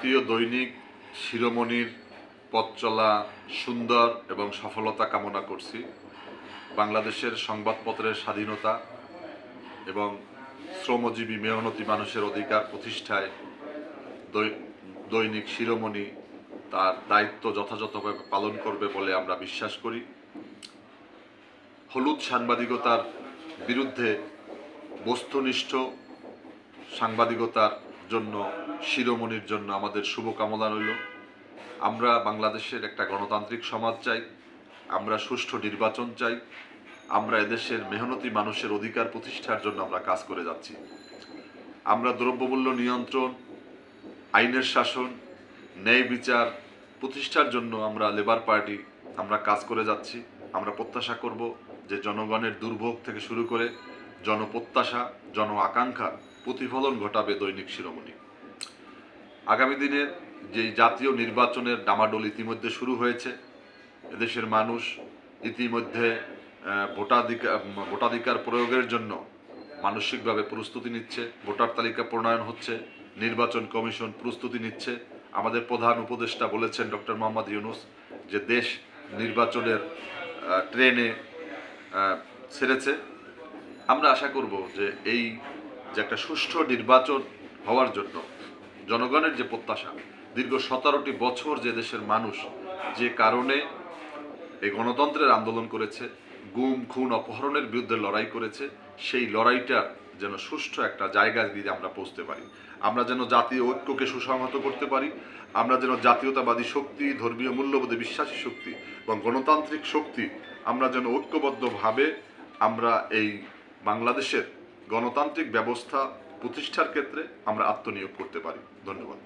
প্রিয় দৈনিক শিরোমণির পথ চলা সুন্দর এবং সফলতা কামনা করছি। বাংলাদেশের সংবাদপত্রের স্বাধীনতা এবং শ্রমজীবী মেহনতি মানুষের অধিকার প্রতিষ্ঠায় দৈনিক শিরোমণি তার দায়িত্ব যথাযথভাবে পালন করবে বলে আমরা বিশ্বাস করি। হলুদ সাংবাদিকতার বিরুদ্ধে বস্তুনিষ্ঠ সাংবাদিকতার জন্য, শিরোমণির জন্য আমাদের শুভকামনা রইল। আমরা বাংলাদেশের একটা গণতান্ত্রিক সমাজ চাই, আমরা সুষ্ঠু নির্বাচন চাই, আমরা এদেশের মেহনতি মানুষের অধিকার প্রতিষ্ঠার জন্য আমরা কাজ করে যাচ্ছি। আমরা দ্রব্যমূল্য নিয়ন্ত্রণ, আইনের শাসন, ন্যায় বিচার প্রতিষ্ঠার জন্য আমরা লেবার পার্টি, আমরা কাজ করে যাচ্ছি, আমরা প্রত্যাশা করব যে জনগণের দুর্ভোগ থেকে শুরু করে জনপ্রত্যাশা জন আকাঙ্ক্ষার প্রতিফলন ঘটাবে দৈনিক শিরোমণি। আগামী দিনের যে জাতীয় নির্বাচনের ডামাডোল ইতিমধ্যে শুরু হয়েছে, এদেশের মানুষ ইতিমধ্যে ভোটাধিকার ভোটাধিকার প্রয়োগের জন্য মানসিকভাবে প্রস্তুতি নিচ্ছে, ভোটার তালিকা প্রণয়ন হচ্ছে, নির্বাচন কমিশন প্রস্তুতি নিচ্ছে। আমাদের প্রধান উপদেষ্টা বলেছেন ডক্টর মোহাম্মদ ইউনুস যে দেশ নির্বাচনের ট্রেনে ছেড়েছে। আমরা আশা করব যে এই যে একটা সুষ্ঠু নির্বাচন হওয়ার জন্য জনগণের যে প্রত্যাশা, দীর্ঘ সতেরোটি বছর যে দেশের মানুষ যে কারণে এই গণতন্ত্রের আন্দোলন করেছে, গুম, খুন, অপহরণের বিরুদ্ধে লড়াই করেছে, সেই লড়াইটার যেন সুষ্ঠু একটা জায়গা দিয়ে আমরা পৌঁছতে পারি। আমরা যেন জাতীয় ঐক্যকে সুসংহত করতে পারি, আমরা যেন জাতীয়তাবাদী শক্তি, ধর্মীয় মূল্যবোধে বিশ্বাসী শক্তি এবং গণতান্ত্রিক শক্তি, আমরা যেন ঐক্যবদ্ধভাবে আমরা এই বাংলাদেশের গণতান্ত্রিক ব্যবস্থা প্রতিষ্ঠার ক্ষেত্রে আমরা আত্মনিয়োগ করতে পারি। ধন্যবাদ।